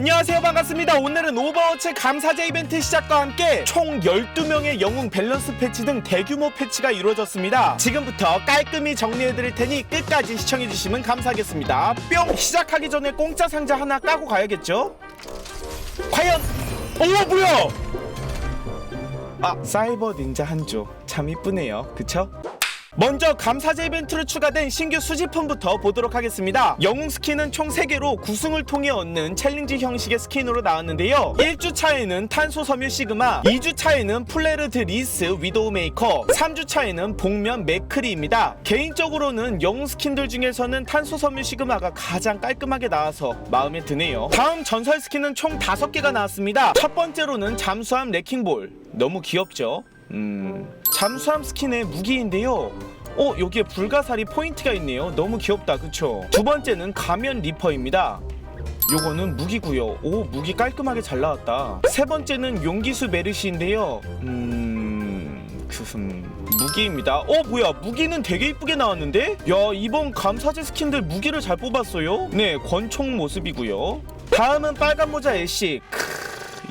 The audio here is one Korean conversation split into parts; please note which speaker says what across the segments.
Speaker 1: 안녕하세요. 반갑습니다. 오늘은 오버워치 감사제 이벤트 시작과 함께 총 12명의 영웅 밸런스 패치 등 대규모 패치가 이루어졌습니다. 지금부터 깔끔히 정리해드릴 테니 끝까지 시청해주시면 감사하겠습니다. 뿅! 시작하기 전에 공짜 상자 하나 까고 가야겠죠? 과연! 오 뭐야! 아 사이버 닌자 한조. 참 이쁘네요. 그쵸? 먼저 감사제 이벤트로 추가된 신규 수집품부터 보도록 하겠습니다. 영웅 스킨은 총 3개로 구승을 통해 얻는 챌린지 형식의 스킨으로 나왔는데요. 1주 차에는 탄소 섬유 시그마, 2주 차에는 플레르드 리스 위도우 메이커, 3주 차에는 복면 맥크리입니다. 개인적으로는 영웅 스킨들 중에서는 탄소 섬유 시그마가 가장 깔끔하게 나와서 마음에 드네요. 다음 전설 스킨은 총 5개가 나왔습니다. 첫 번째로는 잠수함 레킹볼. 너무 귀엽죠? 음, 잠수함 스킨의 무기인데요. 어, 여기에 불가사리 포인트가 있네요. 너무 귀엽다, 그쵸? 두 번째는 가면 리퍼입니다. 요거는 무기고요. 오, 무기 깔끔하게 잘 나왔다. 세 번째는 용기수 메르시인데요. 음, 그, 음, 무기입니다. 어, 뭐야, 무기는 되게 이쁘게 나왔는데? 야, 이번 감사제 스킨들 무기를 잘 뽑았어요. 네, 권총 모습이고요. 다음은 빨간 모자 애쉬. 크.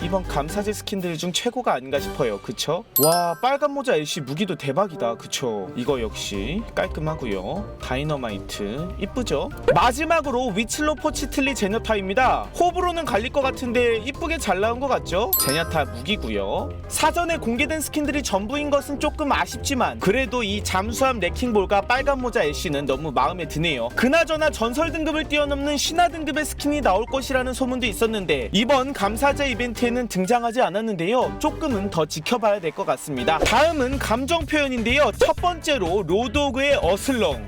Speaker 1: 이번 감사제 스킨들 중 최고가 아닌가 싶어요. 그쵸? 와 빨간 모자 애쉬 무기도 대박이다. 그쵸? 이거 역시 깔끔하고요. 다이너마이트 이쁘죠? 마지막으로 위칠로 포치틀리 제냐타입니다. 호불호는 갈릴 것 같은데 이쁘게 잘 나온 것 같죠? 제냐타 무기고요. 사전에 공개된 스킨들이 전부인 것은 조금 아쉽지만 그래도 이 잠수함 레킹볼과 빨간 모자 애쉬는 너무 마음에 드네요. 그나저나 전설 등급을 뛰어넘는 신화 등급의 스킨이 나올 것이라는 소문도 있었는데 이번 감사제 이벤트 에는 등장하지 않았는데요. 조금은 더 지켜봐야 될 것 같습니다. 다음은 감정 표현인데요. 첫 번째로 로도그의 어슬렁.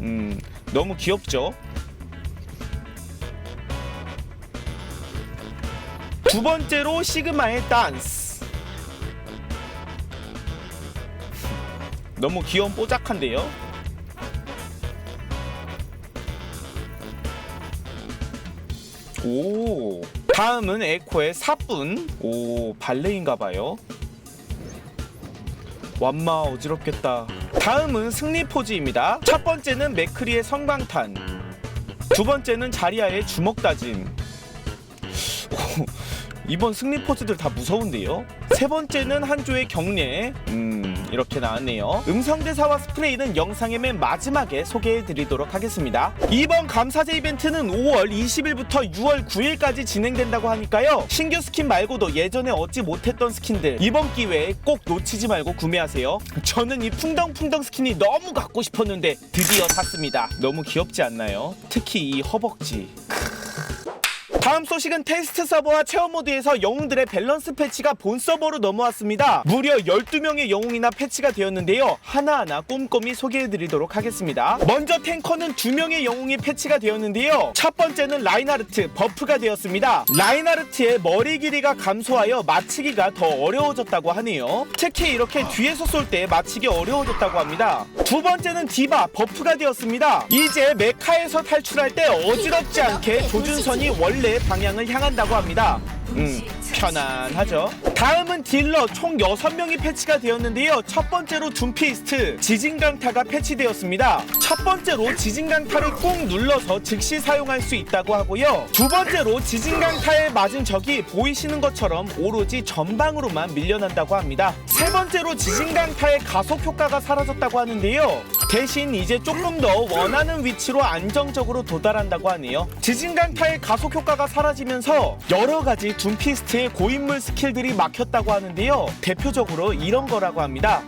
Speaker 1: 음, 너무 귀엽죠? 두 번째로 시그마의 댄스. 너무 귀여운 뽀짝한데요. 오. 다음은 에코의 사뿐. 오, 발레인가봐요. 완마 어지럽겠다. 다음은 승리 포즈입니다. 첫 번째는 맥크리의 성방탄. 두 번째는 자리아의 주먹 다짐. 오, 이번 승리 포즈들 다 무서운데요. 세 번째는 한조의 경례. 음, 이렇게 나왔네요. 음성대사와 스프레이는 영상의 맨 마지막에 소개해 드리도록 하겠습니다. 이번 감사제 이벤트는 5월 20일부터 6월 9일까지 진행된다고 하니까요. 신규 스킨 말고도 예전에 얻지 못했던 스킨들 이번 기회에 꼭 놓치지 말고 구매하세요. 저는 이 풍덩풍덩 스킨이 너무 갖고 싶었는데 드디어 샀습니다. 너무 귀엽지 않나요? 특히 이 허벅지. 다음 소식은 테스트 서버와 체험 모드에서 영웅들의 밸런스 패치가 본 서버로 넘어왔습니다. 무려 12명의 영웅이나 패치가 되었는데요. 하나하나 꼼꼼히 소개해드리도록 하겠습니다. 먼저 탱커는 2명의 영웅이 패치가 되었는데요. 첫 번째는 라인하르트 버프가 되었습니다. 라인하르트의 머리 길이가 감소하여 맞히기가 더 어려워졌다고 하네요. 특히 이렇게 뒤에서 쏠 때 맞히기 어려워졌다고 합니다. 두 번째는 디바 버프가 되었습니다. 이제 메카에서 탈출할 때 어지럽지 않게 조준선이 원래 방향을 향한다고 합니다. 음, 편안하죠. 다음은 딜러 총 6명이 패치가 되었는데요. 첫 번째로 둠피스트, 지진강타가 패치되었습니다. 첫 번째로 지진강타를 꾹 눌러서 즉시 사용할 수 있다고 하고요. 두 번째로 지진강타에 맞은 적이 보이시는 것처럼 오로지 전방으로만 밀려난다고 합니다. 세 번째로 지진강타의 가속 효과가 사라졌다고 하는데요. 대신 이제 조금 더 원하는 위치로 안정적으로 도달한다고 하네요. 지진강타의 가속 효과가 사라지면서 여러 가지 둠피스트의 고인물 스킬들이 막혔다고 하는데요. 대표적으로 이런 거라고 합니다.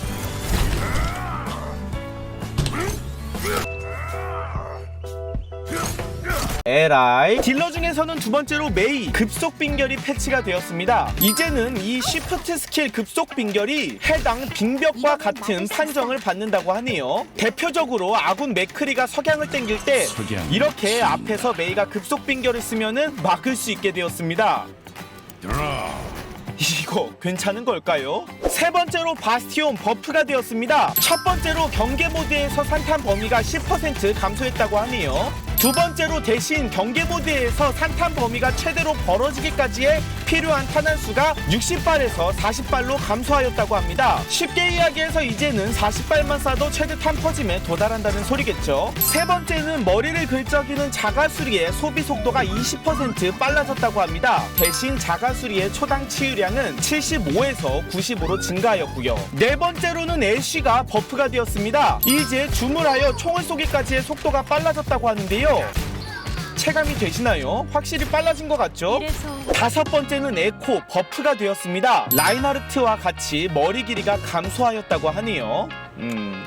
Speaker 1: 에라이 딜러 중에서는 두 번째로 메이 급속 빙결이 패치가 되었습니다. 이제는 이 시프트 스킬 급속 빙결이 해당 빙벽과 같은 판정을 받는다고 하네요. 대표적으로 아군 맥크리가 석양을 땡길 때 이렇게 앞에서 메이가 급속 빙결을 쓰면은 막을 수 있게 되었습니다. 이거 괜찮은 걸까요? 세 번째로 바스티온 버프가 되었습니다. 첫 번째로 경계 모드에서 산탄 범위가 10% 감소했다고 하네요. 두 번째로 대신 경계 모드에서 산탄 범위가 최대로 벌어지기까지의 필요한 탄환수가 60발에서 40발로 감소하였다고 합니다. 쉽게 이야기해서 이제는 40발만 쏴도 최대 탄 퍼짐에 도달한다는 소리겠죠. 세 번째는 머리를 긁적이는 자가수리의 소비 속도가 20% 빨라졌다고 합니다. 대신 자가수리의 초당 치유량은 75에서 95로 증가하였고요. 네 번째로는 애쉬가 버프가 되었습니다. 이제 주물하여 총을 쏘기까지의 속도가 빨라졌다고 하는데요. 체감이 되시나요? 확실히 빨라진 것 같죠? 다섯 번째는 에코 버프가 되었습니다. 라인하르트와 같이 머리 길이가 감소하였다고 하네요. 음.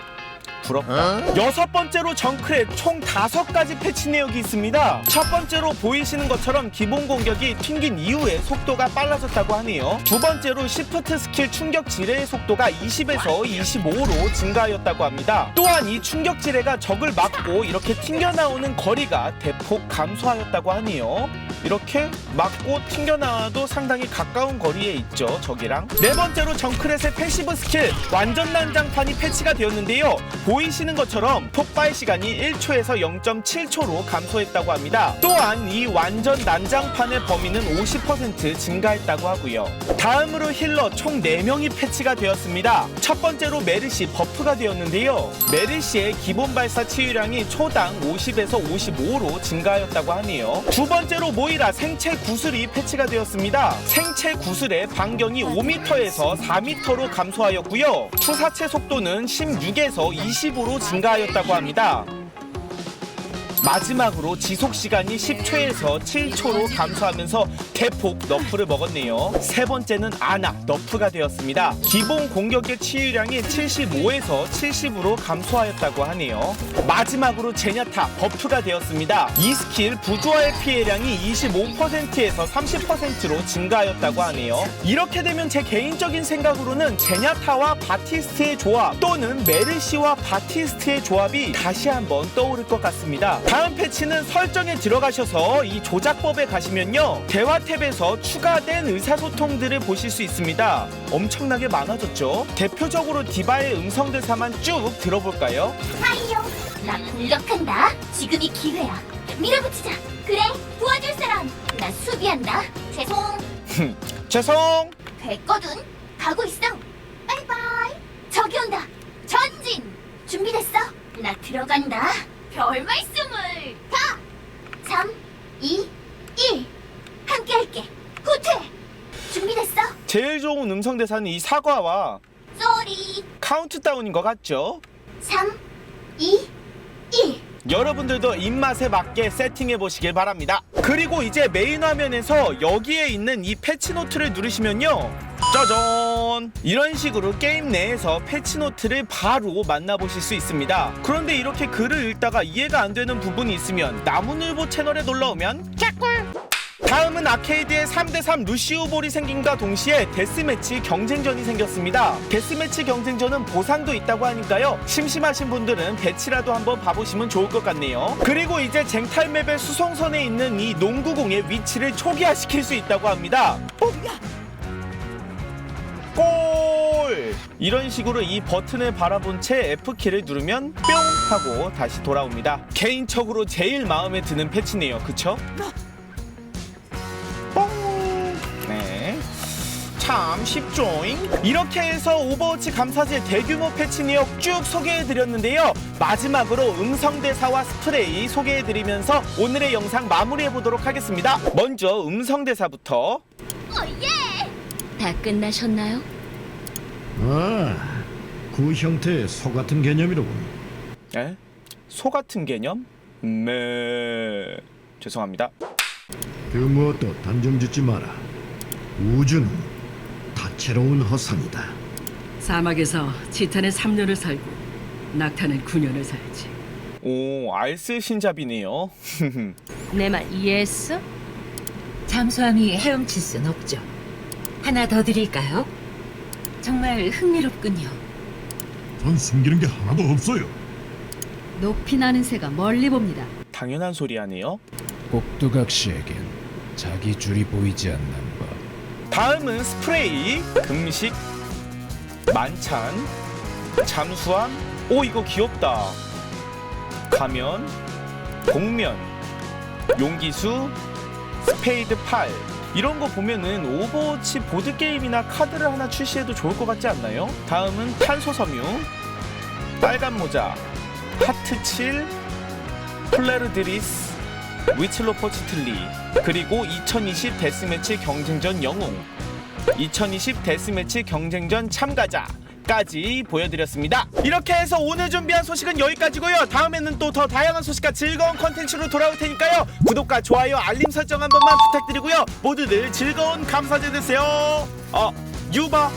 Speaker 1: 부럽다. 여섯 번째로 정크랩 총 다섯 가지 패치 내역이 있습니다. 첫 번째로 보이시는 것처럼 기본 공격이 튕긴 이후에 속도가 빨라졌다고 하네요. 두 번째로 시프트 스킬 충격 지뢰의 속도가 20에서 25로 증가하였다고 합니다. 또한 이 충격 지뢰가 적을 막고 이렇게 튕겨 나오는 거리가 대폭 감소하였다고 하네요. 이렇게 맞고 튕겨나와도 상당히 가까운 거리에 있죠 적이랑 네 번째로 정크렛의 패시브 스킬 완전 난장판이 패치가 되었는데요 보 이시는 것처럼 폭발 시간이 1초에서 0.7초로 감소했다고 합니다. 또한 이 완전 난장판의 범위는 50% 증가했다고 하고요. 다음으로 힐러 총 4명이 패치가 되었습니다. 첫 번째로 메르시 버프가 되었는데요. 메르시의 기본 발사 치유량이 초당 50에서 55로 증가하였다고 하네요. 두 번째로 모이라 생체 구슬이 패치가 되었습니다. 생체 구슬의 반경이 5m에서 4m로 감소하였고요. 투사체 속도는 16에서 20 으로 증가하였다고 합니다. 마지막으로 지속 시간이 10초에서 7초로 감소하면서 대폭 너프를 먹었네요. 세 번째는 아나 너프가 되었습니다. 기본 공격의 치유량이 75에서 70으로 감소하였다고 하네요. 마지막으로 제냐타 버프가 되었습니다. 이 스킬 부조화의 피해량이 25%에서 30%로 증가하였다고 하네요. 이렇게 되면 제 개인적인 생각으로는 제냐타와 바티스트의 조합 또는 메르시와 바티스트의 조합이 다시 한번 떠오를 것 같습니다. 다음 패치는 설정에 들어가셔서 이 조작법에 가시면요. 대화 탭에서 추가된 의사소통들을 보실 수 있습니다. 엄청나게 많아졌죠. 대표적으로 디바의 음성 대사만 쭉 들어볼까요?
Speaker 2: 하이요. 나 공격한다. 지금이 기회야. 밀어붙이자. 그래, 도와줄 사람. 나 수비한다. 죄송.
Speaker 1: 죄송.
Speaker 2: 됐거든. 가고 있어. 바이바이. 저기 온다. 전진. 준비됐어? 나 들어간다. 별 말씀을. 가. 3, 2, 1. 함께 할게. 후퇴. 준비됐어?
Speaker 1: 제일 좋은 음성 대사는 이 사과와
Speaker 2: 쏘리.
Speaker 1: 카운트다운인 것 같죠?
Speaker 2: 3, 2, 1.
Speaker 1: 여러분들도 입맛에 맞게 세팅해 보시길 바랍니다. 그리고 이제 메인 화면에서 여기에 있는 이 패치 노트를 누르시면요. 짜잔! 이런 식으로 게임 내에서 패치 노트를 바로 만나보실 수 있습니다. 그런데 이렇게 글을 읽다가 이해가 안 되는 부분이 있으면 나무늘보 채널에 놀러오면 짝꿀! 다음은 아케이드의 3대3 루시우볼이 생긴과 동시에 데스매치 경쟁전이 생겼습니다. 데스매치 경쟁전은 보상도 있다고 하니까요. 심심하신 분들은 배치라도 한번 봐보시면 좋을 것 같네요. 그리고 이제 쟁탈맵의 수송선에 있는 이 농구공의 위치를 초기화시킬 수 있다고 합니다. 골! 이런 식으로 이 버튼을 바라본 채 F키를 누르면 뿅! 하고 다시 돌아옵니다. 개인적으로 제일 마음에 드는 패치네요. 그쵸? 뽕! 네. 참 쉽죠잉? 이렇게 해서 오버워치 감사제 대규모 패치 내역 쭉 소개해드렸는데요. 마지막으로 음성대사와 스프레이 소개해드리면서 오늘의 영상 마무리해보도록 하겠습니다. 먼저 음성대사부터
Speaker 3: 다 끝나셨나요?
Speaker 4: 아, 그 형태의 소 같은 개념이로군.
Speaker 1: 에? 소 같은 개념? 네. 죄송합니다.
Speaker 4: 그 무엇도 단정 짓지 마라. 우주는 다채로운 허상이다.
Speaker 5: 사막에서 지탄은 3년을 살고 낙타는 9년을 살지.
Speaker 1: 오, 알쓸 신잡이네요.
Speaker 3: 내 말 이해했어?
Speaker 6: 잠수함이 헤엄칠 순 없죠. 하나 더 드릴까요? 정말 흥미롭군요.
Speaker 4: 전 숨기는 게 하나도 없어요.
Speaker 3: 높이 나는 새가 멀리 봅니다.
Speaker 1: 당연한 소리 하네요.
Speaker 7: 꼭두각시에겐 자기 줄이 보이지 않는 법.
Speaker 1: 다음은 스프레이, 금식, 만찬, 잠수함. 오, 이거 귀엽다. 가면, 복면, 용기수, 스페이드 8 이런 거 보면은 오버워치 보드 게임이나 카드를 하나 출시해도 좋을 것 같지 않나요? 다음은 탄소 섬유, 빨간 모자, 하트 7, 플레르드리스, 위칠로퍼 치틀리 그리고 2020 데스매치 경쟁전 영웅 2020 데스매치 경쟁전 참가자 까지 보여드렸습니다. 이렇게 해서 오늘 준비한 소식은 여기까지고요. 다음에는 또 더 다양한 소식과 즐거운 컨텐츠로 돌아올 테니까요. 구독과 좋아요, 알림 설정 한 번만 부탁드리고요. 모두들 즐거운 감사제 되세요. 어, 유바